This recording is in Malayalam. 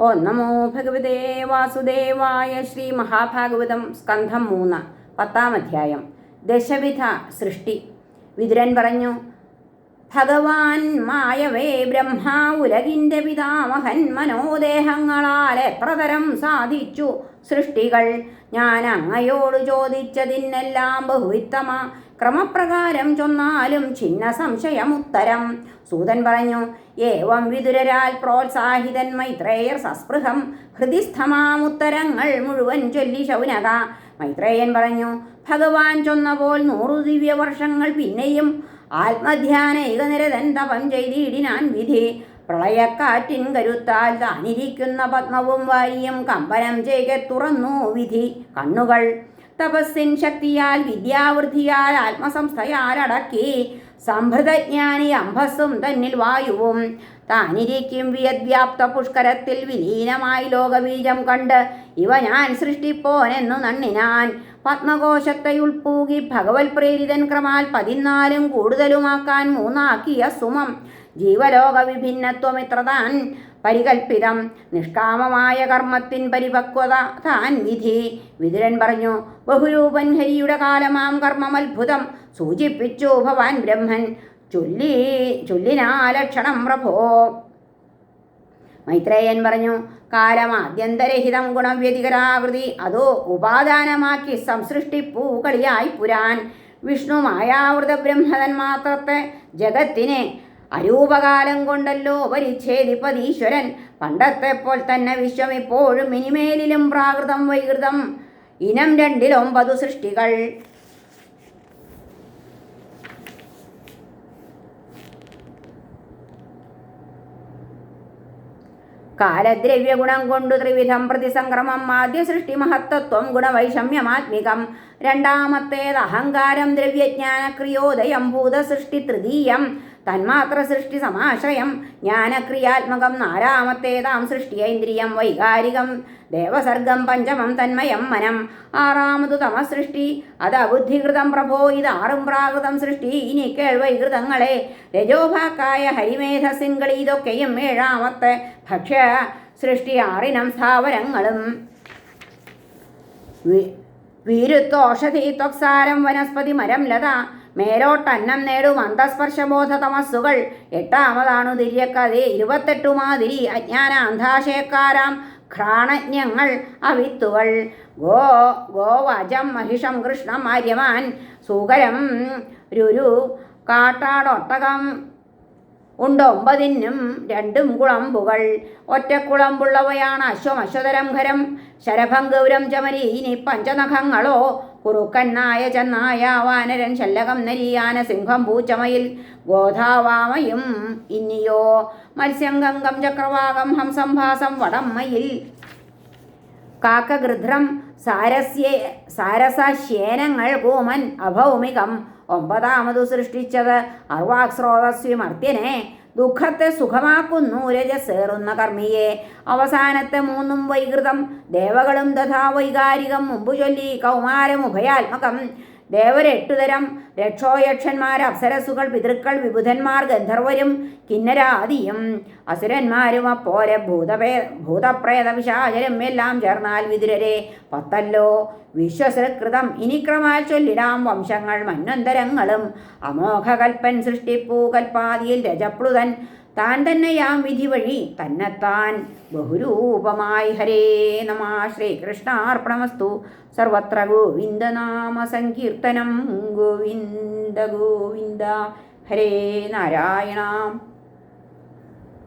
ഓ നമോ ഭഗവതേ വാസുദേവായ ശ്രീ മഹാഭാഗവതം സ്കന്ധം മൂന്ന് പത്താം അധ്യായം. ദശവിധ സൃഷ്ടി. വിതുരൻ പറഞ്ഞു ഭഗവാൻ മായവേ ബ്രഹ്മ ഉലകിന്റെ പിതാമഹൻ മനോദേഹങ്ങളാൽ എത്ര തരം സാധിച്ചു. സൃഷ്ടികൾ ഞാൻ അങ്ങയോട് ചോദിച്ചതിനെല്ലാം ബഹുവിത്തമ. ക്രമപ്രകാരം ചൊന്നാലും ചിന്ന സംശയമുത്തരം സൂതൻ പറഞ്ഞു ഏവം വിതുരരാൽ പ്രോത്സാഹിതൻ മൈത്രേയർ സസ്പൃഹം. ഹൃദിസ്ഥമാമുത്തരങ്ങൾ മുഴുവൻ ചൊല്ലി ശൗനക. മൈത്രേയൻ പറഞ്ഞു ഭഗവാൻ ചൊന്നപോൽ നൂറു ദിവ്യവർഷങ്ങൾ പിന്നെയും ആത്മധ്യാന ഏകനിരതൻ തപം ചെയ്തിടിനാൻ വിധി. പ്രളയക്കാറ്റിൻ കരുത്താൽ താനിരിക്കുന്ന പത്മവും വാരിയും കമ്പനം ചെയ്ക തുറന്നു വിധി. കണ്ണുകൾ തപസ്സിൻ ശക്തിയാൽ വിദ്യാവൃദ്ധിയാൽ ആത്മസംസ്ഥയാൽ അടക്കി. സംഭൃതജ്ഞാനി അംഭസ്സും തന്നിൽ വായുവും. താനിരിക്കും വിയദ്വ്യാപ്ത പുഷ്കരത്തിൽ വിലീനമായി ലോകബീജം കണ്ട് ഇവ ഞാൻ സൃഷ്ടിപ്പോനെന്നു നണ്ണിനാൻ. പത്മകോശത്തെ ഉൾപ്പൂകി ഭഗവത് പ്രേരിതൻ ക്രമാൽ പതിനാലും കൂടുതലുമാക്കാൻ മൂന്നാക്കിയ സുമം. ജീവലോക വിഭിന്നത്വമിത്ര താൻ പരികൽപ്പിതം. നിഷ്കാമമായ കർമ്മത്തിൻ പരിപക്വത താൻ വിധി. വിതുരൻ പറഞ്ഞു ബഹുരൂപൻ ഹരിയുടെ കാലമാം കർമ്മമത്ഭുതം. സൂചിപ്പിച്ചു ഭവാൻ ബ്രഹ്മൻ. ചൊല്ലി ചൊല്ലിനാലക്ഷണം പ്രഭോ. മൈത്രേയൻ പറഞ്ഞു കാലമാദ്യന്തരഹിതം ഗുണവ്യതികരാകൃതി അതോ ഉപാദാനമാക്കി സംസൃഷ്ടി പൂക്കളിയായി പുരാൻ. വിഷ്ണു മായാവൃത ബ്രഹ്മതന്മാത്രത്തെ ജഗത്തിനെ അരൂപകാലം കൊണ്ടല്ലോ പരിച്ഛേദിപ്പതീശ്വരൻ. പോൽ തന്നെ വിശ്വം ഇപ്പോഴും ഇനിമേലിലും പ്രാകൃതം വൈകൃതം. ഇനം രണ്ടിലൊമ്പതു സൃഷ്ടികൾ. കാലദ്രവ്യഗുണം കൊണ്ടു ത്രിവിധം പ്രതിസംക്രമം ആദ്യ സൃഷ്ടി മഹത്തത്വം ഗുണവൈഷമ്യമാത്മികം. രണ്ടാമത്തേത് അഹങ്കാരം ദ്രവ്യജ്ഞാനക്രിയോദയം ഭൂതസൃഷ്ടി തൃതീയം. തന്മാത്ര സൃഷ്ടി സമാശ്രയം. ജ്ഞാനക്രിയാത്മകം നാലാമത്തേതാം സൃഷ്ടിയേന്ദ്രിയം വൈകാരികം. ദേവസർഗം പഞ്ചമം തന്മയം മനം. ആറാമതു തമസൃഷ്ടി. അത് അബുദ്ധികൃതം പ്രഭോ ഇത് ആറും പ്രാകൃതം സൃഷ്ടി. ഇനി കേൾവൈകൃതങ്ങളെ രജോഭാക്കായ ഹരിമേധസിംഗൾ ഇതൊക്കെയും ഏഴാമത്തെ ഭക്ഷ്യ സൃഷ്ടി ആറിനം സ്ഥാവരങ്ങളും. വീരുത്തോഷധി ത്വക്സാരം വനസ്പതി മരം ലത. മേലോട്ടന്നം നേടും അന്തസ്പർശബോധ തമസ്സുകൾ എട്ടാമതാണു തിര്യക്കഥ ഇരുപത്തെട്ടു മാതിരി അജ്ഞാന അന്ധാശയക്കാരാം ഘ്രാണജ്ഞങ്ങൾ അവിത്തുകൾ. ഗോ ഗോവജം മഹിഷം കൃഷ്ണം ആര്യമാൻ. സുഖരം രുരു കാട്ടാടൊട്ടകം. ഉണ്ട് ഒമ്പതിനും രണ്ടും കുളമ്പുകൾ. ഒറ്റക്കുളമ്പുള്ളവയാണ് അശ്വം അശ്വതരം ഖരം ശരഭം ഗൗരം പഞ്ചനഖങ്ങളോ കുറുക്കന്നായ ചെന്നായ വാനരൻ ശല്ലകം നരിയാന സിംഹം പൂച്ചമയിൽ ഗോധാവാമയും ഇനിയോ മത്സ്യം ഗംഗം ചക്രവാകം ഹംസംഭാസം വടമ്മയിൽ. കാക്കഗൃധ്രം സാരസ്യേ സാരസശ്യേനങ്ങൾ കൂമൻ അഭൗമികം. ഒമ്പതാമതു സൃഷ്ടിച്ചത് അർവാക്സ്രോതസ്വിമർത്യനെ ദുഃഖത്തെ സുഖമാക്കുന്നു രജസേറുന്ന കർമ്മിയെ. അവസാനത്തെ മൂന്നും വൈകൃതം ദേവകളും തഥാ വൈകാരികം മുമ്പു ചൊല്ലി കൗമാരം ഉഭയാത്മകം ദേവരെട്ടുതരം രക്ഷോയക്ഷന്മാർ അപ്സരസുകൾ പിതൃക്കൾ വിബുധന്മാർ ഗന്ധർവരും കിന്നരാദിയും അസുരന്മാരും അപ്പോരെ ഭൂതപേ ഭൂതപ്രേത വിശാചരും എല്ലാം ചേർന്നാൽ വിതുരരെ. പത്തല്ലോ വിശ്വസൃകൃതം ഇനി ക്രമാൽ ചൊല്ലിടാം വംശങ്ങൾ മന്വന്തരങ്ങളും. അമോഘകൽപ്പൻ സൃഷ്ടിപ്പൂ കൽപ്പാതിയിൽ രജപ്ലുതൻ. താൻ തന്നെയാം വിധി വഴി തന്നെത്താൻ ബഹുരൂപമായി ഹരേ നമ ശ്രീകൃഷ്ണാർപ്പണമസ്തു സർവത്ര ഗോവിന്ദനാമ സങ്കീർത്തനം ഗോവിന്ദ ഗോവിന്ദ. ഹരേ നാരായണ.